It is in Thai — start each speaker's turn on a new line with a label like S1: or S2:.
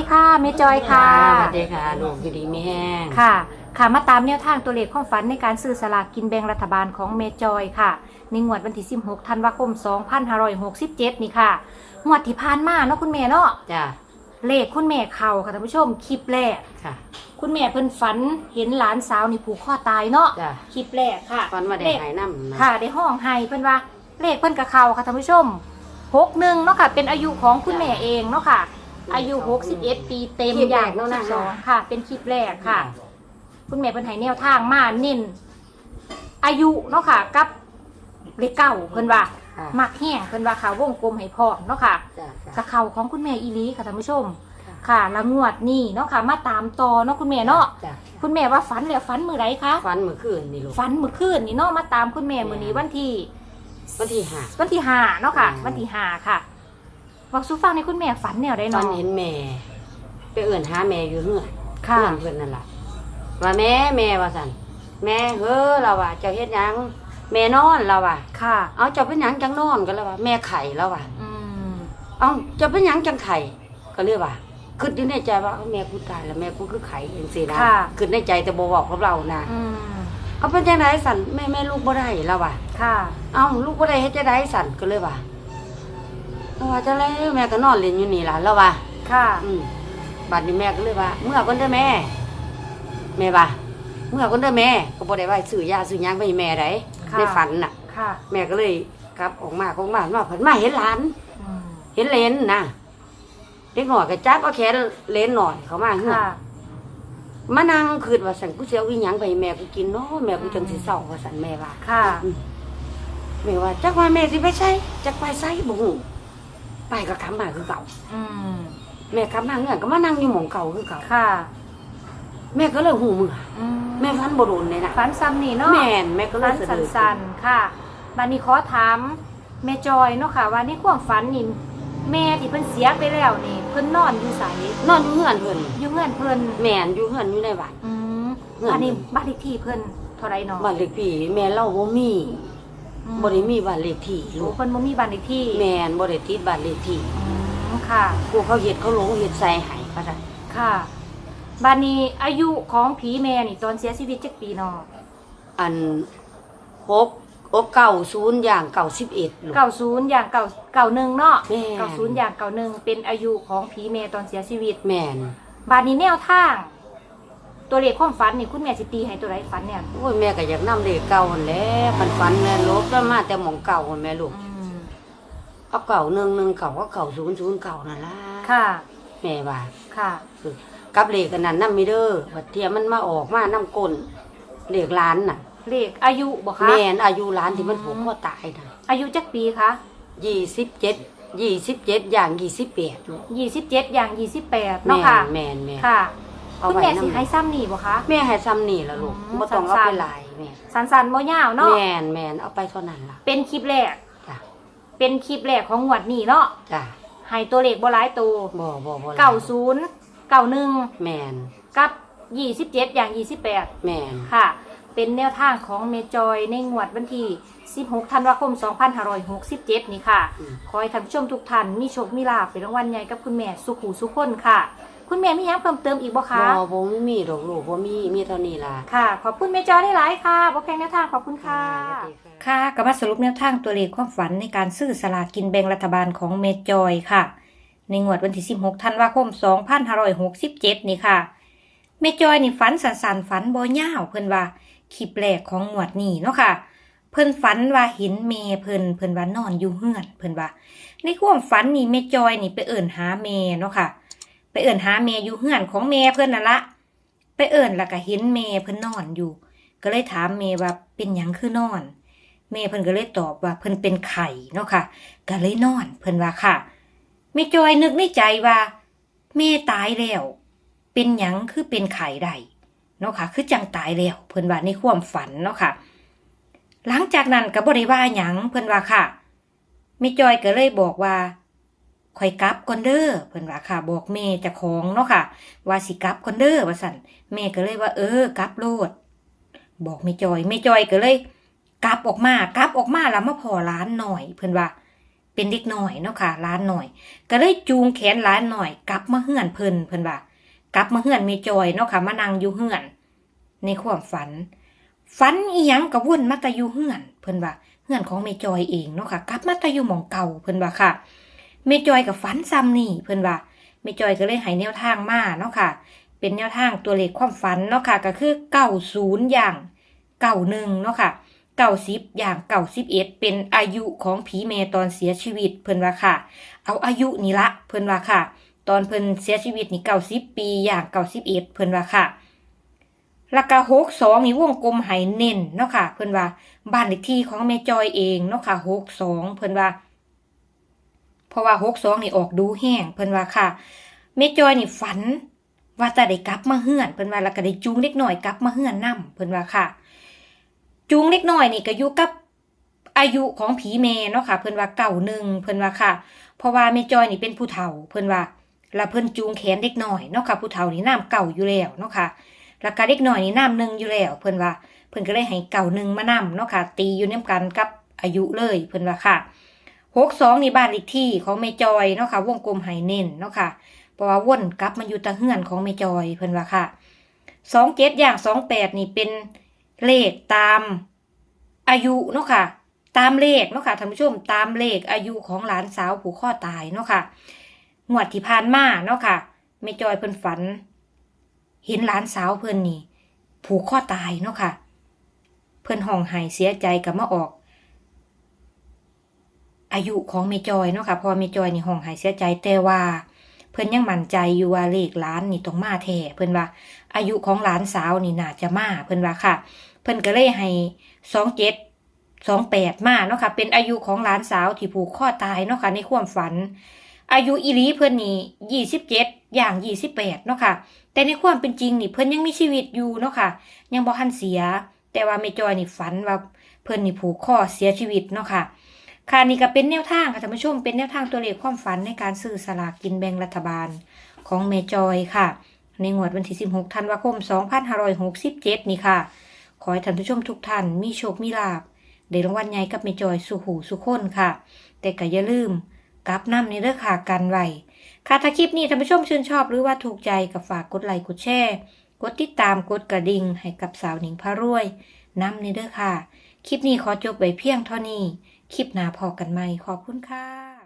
S1: ดีค่ะเมจอยค่ะ
S2: สวัสดีค่ะลูกอยู่ดีไม่แห้ง
S1: ค่ะ ค่ะมาตามแนวทางตัวเลขความฝันในการซื้อสลากกินแบ่งรัฐบาลของเมจอยค่ะ ในงวดวันที่ 16 ธันวาคม 2567 นี่ค่ะงวดที่ผ่านมาเนาะคุณแม่เนาะ
S2: จ้ะ
S1: เลขคุณแม่เข่าค่ะท่านผู้ชมคลิปแรก
S2: ค่ะ
S1: คุณแม่เพิ่นฝันเห็นหลานสาวนี่ผูกคอตายเนาะ
S2: จ้ะ
S1: คลิปแรกค่ะ
S2: ฟันมาได้
S1: เลข
S2: หายน้ำนะ
S1: ค่ะ ได้ห้องไห้เพิ่นว่าเลขเพิ่นกะเขาค่ะท่านผู้ชมหกหนึ่งเนาะค่ะ เป็นอายุของคุณแม่เองเนาะค่ะ อายุ 61 ปีเต็มอย่าง62ค่ะ เป็นคลิปแรกค่ะ คุณแม่เพิ่นให้แนวทางมาเน้นอายุเนาะค่ะ กับเลขเก้าเพิ่นว่า
S2: ค่ะ
S1: มักแห้งเพิ่นว่าเขาวงกลมให้พร้อมเนาะค่ะ
S2: จ้ะ
S1: กะเขาของคุณแม่อีหลีค่ะท่านผู้ชม
S2: ค่ะ
S1: ค่ะและงวดนี้เนาะค่ะ มาตามต่อเนาะคุณแม่เนาะ
S2: จ้ะ
S1: คุณแม่ว่าฝันแล้วฝันมื้อใดคะ
S2: ฟันเมื่อคืนนี่ลูก
S1: ฝันเมื่อคืนนี่เนาะมาตามคุณแม่มื้อนี้วันที่
S2: วันที่ห้า
S1: วันที่ห้าเนาะค่ะ
S2: อืม
S1: วันที่ห้าค่ะ บอกสู้ฟังในคุณแม่ฝันแนวได้
S2: ฟั
S1: เนาะ
S2: นเห็นแม่ ไปเอื่นหาแม่อยู่เรื่อย
S1: ค่ะ
S2: เพื่อนเพื่อนนั่นแหละว่าแม่แม่ว่าสันแม่เฮ้อเราว่าเจ้าเฮ็ดหยังแม่นอนเราว่า
S1: ค่ะ
S2: เอาเจ้าเป็นหยังจังนอนก็แล้วว่าแม่ไข่แล้วว่า
S1: อืม
S2: เอาเจ้าเป็นหยังจังไข่ก็เรียกว่าคิดอยู่ในใจว่าเอาแม่กูตายแล้วแม่กูคือไข่เองสินะ
S1: ค่ะ
S2: คิดในใจแต่บ่บอกกับเรานะ
S1: อืม
S2: เอาเป็นจังไดสันแม่แม่ลูกบ่ได้แล้วว่ะ
S1: ค่ะ
S2: เอาลูกบ่ได้เฮ็ดจังไดสันก็เลยว่า เอาว่าจังไดแม่ก็นอนเล่นอยู่นี่ล่ะแล้วว่า
S1: ค่ะ
S2: อืมบัดนี้แม่ก็เลยว่า เมื่อก่อนเด้อแม่ แม่ว่าเมื่อก่อนเด้อแม่ ก็บ่ได้ว่าซื้อยาซื้อหยังไปให้แม่ได
S1: ค่ะ
S2: ในฝันน่ะ
S1: ค่ะ
S2: แม่ก็เลยกลับออกมาของบ้านมาเพิ่นมาเห็นหลาน
S1: อืม
S2: เห็นเหลนนะเด็กหน่อยก็จับเอาแขนเหลนหน่อยเขามาเฮือน
S1: ค่ะ
S2: มานั่งคืดว่าสันกูสิเอาอีหยังไปให้แม่กูกินเนาะแม่กูจังสิเศร้าว่าสันแม่ว่า
S1: ค่ะ
S2: แม่ว่าจักว่าแม่สิไปใช้จักไปใช้บ่ฮู้ ไปก็กลับมาคือเก่า
S1: อืม
S2: แม่กลับมาเงื่อนก็มานั่งอยู่หม่องเก่าคือเก่า
S1: ค่ะ
S2: แม่ก็เลยหูมือ
S1: อืม
S2: แม่ฟันบ่โดนเลยนะ
S1: ฝันซ้ำนี่เนาะ
S2: แม่นแม่ก็เล
S1: ฝั
S2: ย
S1: น
S2: เสนอ
S1: สั้นๆค่ะบัดนี้ขอถามแม่จอยเนาะค่ะ ว่าในความฝันนี่แม่ที่เพิ่นเสียไปแล้วนี่ เพิ่นนอนอยู่ไส
S2: นอนอยู่เฮือนเพิ่น
S1: อยู่เงื่อนเพิ่น
S2: แม่นอยู่เฮือนอยู่ในบ้าน
S1: อืม
S2: เงื่อน
S1: อันนี้บ้านเลขที่เพิ่นเท่าไรเนาะ
S2: บ้านเลขที่แม่เล่าบ่มี
S1: อืม
S2: บ่ได้มีบ้านเลขที่
S1: โอ้
S2: ลูก
S1: เพิ่นบ่มีบ้านเลขที่
S2: แม่นบ่ได้ติดบ้านเลขที่
S1: อืมค่ะ
S2: กูเขาเฮ็ดเขาหลงเฮ็ดใส่ให้ว่าซั่น
S1: ค่ะบ้านนี้อายุของผีแม่นี่ตอนเสียชีวิตจักปีเนาะ
S2: อันหกโอ้เก้าศูนย์อย่างเก้าสิบเอ็ดลูก
S1: เก้าศูนย์อย่างเก่าเก่าหนึ่งเนาะ
S2: แม่
S1: เก้าศูนย์อย่างเก่าหนึ่งเป็นอายุของผีแม่ตอนเสียชีวิต
S2: แม่น
S1: บ้านนี้แนวทาง ตัวเลขความฝันนี่คุณแม่สิตีให้ตัวไรฝันเนี่ย
S2: โอ้ยแม่ก็อยากนำเลขเก่าหั่นแหล้วมันฝันแม่ลบแล้วมาแต่หมองเก่าหั่นแม่ลูก
S1: อืม
S2: เอาเก่าหนึ่งหนึ่งเก่าก็เก่าศูนย์ศูนย์เก่านั่นล่ะ
S1: ค่ะ
S2: แม่ว่า
S1: ค่ะ
S2: กับเลขกันนั้นนำมีเด้อบัดเทียมันมาออกมานำก้นเลขล้านน่ะ
S1: เลขอายุบ่คะ
S2: แม่นอายุล้านที่มันผูกคอตายน่ะ
S1: อายุจักปีคะ
S2: ยี่สิบเจ็ดยี่สิบเจ็ดอย่างยี่สิบแปดลูก
S1: ยี่สิบเจ็ดอย่างยี่สิบแปด
S2: แม่
S1: เนาะค่ะ
S2: นแม่นแม่น
S1: ค่ะ
S2: เอา
S1: คุณ
S2: ไว้
S1: แม่สิ
S2: นำ
S1: ให้ซ้ำนี่บ่คะ
S2: แม่ให้ซ้ำนี่ละลูก
S1: อืม
S2: บ่ต้องเอา
S1: สั้
S2: ไป
S1: นๆ
S2: หลายแม่
S1: สันสันๆบ่ยาวเนาะ
S2: แม่นแม่นเอาไปเท่านั้นล่ะ
S1: เป็นคลิปแรก
S2: จ้ะ
S1: เป็นคลิปแรกของงวดนี้เนาะ
S2: จ้ะ
S1: ให้ตัวเลขบ่หลายตัว
S2: บ่บ่บ่หลย
S1: เก้าศูนย์เก้าหนึ่ง
S2: แม่น
S1: กับยี่สิบเจ็ดอย่างยี่สิบแปด
S2: แม่น
S1: ค่ะ เป็นแนวทางของเมจอยในงวดวันที่ 16 ธันวาคม 2567 นี่ค่ะ
S2: อืม
S1: ขอให้ท่านผู้ชมทุกท่านมีโชคมีลาภเป็นรางวัลใหญ่กับคุณแม่สุขหูสุขคนค่ะ คุณแม่มีหยังเพิ่มเติมอีกบ่คะ
S2: บ่บ่มีดอกลูกบ่มีมีเท่านี้ล่ะ
S1: ค่ะ ขอบคุณเมจอยได้หลายค่ะบ่แพงแนวทางขอบคุณค่ะ
S2: สวัสดีค่ะ
S1: ค่ะก็มาสรุปแนวทางตัวเลขความฝันในการซื้อสลากกินแบ่งรัฐบาลของเมจอยค่ะ ในงวดวันที่ 16 ธันวาคม 2567 นี่ค่ะ เมจอยนี่ฝันสันๆฝันบ่ยาวเพิ่นว่าคลิปแรกของงวดนี้เนาะค่ะ เพิ่นฝันว่าเห็นเมเพิ่นเพิ่นว่านอนอยู่เฮือนเพิ่นว่า ในความฝันนี่เมจอยนี่ไปเอิ่นหาเมเนาะค่ะ ไปเอิ่นหาเมอยู่เฮือนของเมย์เพิ่อนนั่นละไปเอิ่นแล้วก็เห็นเมย์เพิ่นนอนอยู่ ก็เลยถามเมย์ว่าเป็นหยังคือนอน เมย์เพิ่อนก็เลยตอบว่าเพิ่นเป็นไข่เนาะค่ะ ก็เลยนอนเพิ่นว่าค่ะเมจอยนึกในใจว่า เมย์ตายแล้ว เป็นหยังคือเป็นไข่ได้เนาะค่ะ คือจังตายแล้วเพิ่นว่าในความฝันเนาะค่ะ หลังจากนั้นก็บ่ได้ว่าหยังเพิ่นว่าค่ะเมจอยก็เลยบอกว่า ข่อยกลับก่อนเด้อเพิ่นว่าค่ะ บอกเมเจ้าของเนาะค่ะ ว่าสิกลับก่อนเด้อว่าซั่นแม่ก็เลยว่า เออกลับโลด บอกเม่จอยเม่จอยก็เลยกลับออกมากลับออกมาแล้วมาพอร้านหน่อย เพิ่นว่า เป็
S3: นเด็กหน้อยเนาะค่ะร้านหน่อย ก็เลยจูงแขนร้านหน่อย กลับมาเฮือนเพิ่นเพิ่นว่ากลับมาเฮือนเมจอยเนาะค่ะมานั่งอยู่เฮือน ในความฝันฝันอีหยังก็วนมาตะอยู่เฮือน เพิ่นว่าเฮือนของเมจอยเองเนาะค่ะ กลับมาตะอยู่หม่องเก่าเพิ่นว่าค่ะ เมจอยกับฝันซ้ำนี่เพิ่นว่าเมจอยก็เลยให้แนวทางมาเนาะค่ะ เป็นแนวทางตัวเลขความฝันเนาะค่ะ ก็คือ90อย่าง91เนาะค่ะ90อย่าง91เอ็ดเป็นอายุของผีเมตอนเสียชีวิตเพิ่นว่าค่ะ เอาอายุนี่ละเพิ่นว่าค่ะ ตอนเพิ่นเสียชีวิตนี่90ปีอย่าง91เอ็ดเพิ่นว่าค่ะแล้วก็62นี่วงกลมให้เน้นเนาะค่ะ เพิ่นว่าบ้านเลขที่ของแม่จอยเองเนาะค่ะ62เพิ่นว่า เพราะว่า62นี่ออกดูแห้งเพิ่นว่าค่ะแม่จอยนี่ฝัน ว่าจะได้กลับมาเฮือนเพิ่นว่าแล้วก็ได้จูงเล็กหน้อยกลับมาเฮือนนํเพิ่นว่าค่ะ จูงเล็กหน้อยนี่ก็อยู่กับอายุของผีแม่เนาะค่ะ เพิ่นว่าเก่าหนึ่งเพิ่นว่าค่ะ เพราะว่าแม่จอยนี่เป็นผู้เฒ่า เพิ่นว่าแล้วเพิ่นจูงแขนเด็กหน้อยเนาะค่ะผู้เฒ่านี่น้ำเก่าอยู่แล้วเนาะค่ะแล้วก็เด็กหน้อยนี่น้ำหนึ่งอยู่แล้ว เพิ่นว่า เพิ่นก็เลยให้เก่าหนึ่งมานํเนาะค่ะ ตีอยู่นํกันกับอายุเลยเพิ่นว่าค่ะ หกสองนี่บ้านเลขที่ของแม่จอยเนาะค่ะ วงกลมให้เน้นเนาะค่ะ เพราะว่าวนกลับมาอยู่ตะเฮือนของแม่จอยเพิ่นว่าค่ะสองเจ็ดอย่างสองแปดนี่เป็นเลขตามอายุเนาะค่ะ ตามเลขเนาะค่ะท่านผู้ชมตามเลขอายุของหลานสาวผูกข้อตายเนาะค่ะงวดที่ผ่านมาเนาะค่ะแม่จอยเพิ่นฝัน เห็นหลานสาวเพิ่นนี่ผูกข้อตายเนาะค่ะ เพิ่นห้องไห้เสียใจกับมาออก อายุของเมจอยเนาะค่ะพอเมจอยนี่ห้องไห้เสียใจแต่ว่าเพิ่นยังมั่นใจอยู่ว่าเลขหลานนี่ต้องมาแท้เพิ่นว่า อายุของหลานสาวนี่น่าจะมาเพิ่นว่าค่ะ เพิ่นก็เลยให้สองเจ็ดสองแปดมาเนาะค่ะ เป็นอายุของหลานสาวที่ผูกข้อตายเนาะค่ะในความฝัน อายุอีหลีเพิ่นนี่ยี่สิบเจ็ดอย่างยี่สิบแปดเนาะค่ะ แต่ในความเป็นจริงนี่เพิ่นยังมีชีวิตอยู่เนาะค่ะ ยังบ่ทันเสีย แต่ว่าเมจอยนี่ฝันว่าเพิ่นนี่ผูกคอเสียชีวิตเนาะค่ะ ค่ะนี่ก็เป็นแนวทางค่ะท่านผู้ชมเป็นแนวทางตัวเลขความฝันในการซื้อสลากกินแบ่งรัฐบาลของเมจอยค่ะ ในงวดวันที่ 16 ธันวาคม 2567 นี่ค่ะ ขอให้ท่านผู้ชมทุกท่านมีโชค มีลาภได้รางวัลใหญ่กับเมจอยสุหูสุขคนค่ะ แต่ก็อย่าลืมกลับน้ำในเรื่องค่ะกันไว้ค่ะถ้าคลิปนี้ท่านผู้ชมชื่นชอบหรือว่าถูกใจก็ฝากกดไลค์กดแชร์กดติดตามกดกระดิ่งให้กับสาวหนิงพารวยน้ำในเด้อค่ะ คลิปนี้ขอจบไว้เพียงเท่านี้ คลิปหน้าพอกันใหม่ขอบคุณค่ะ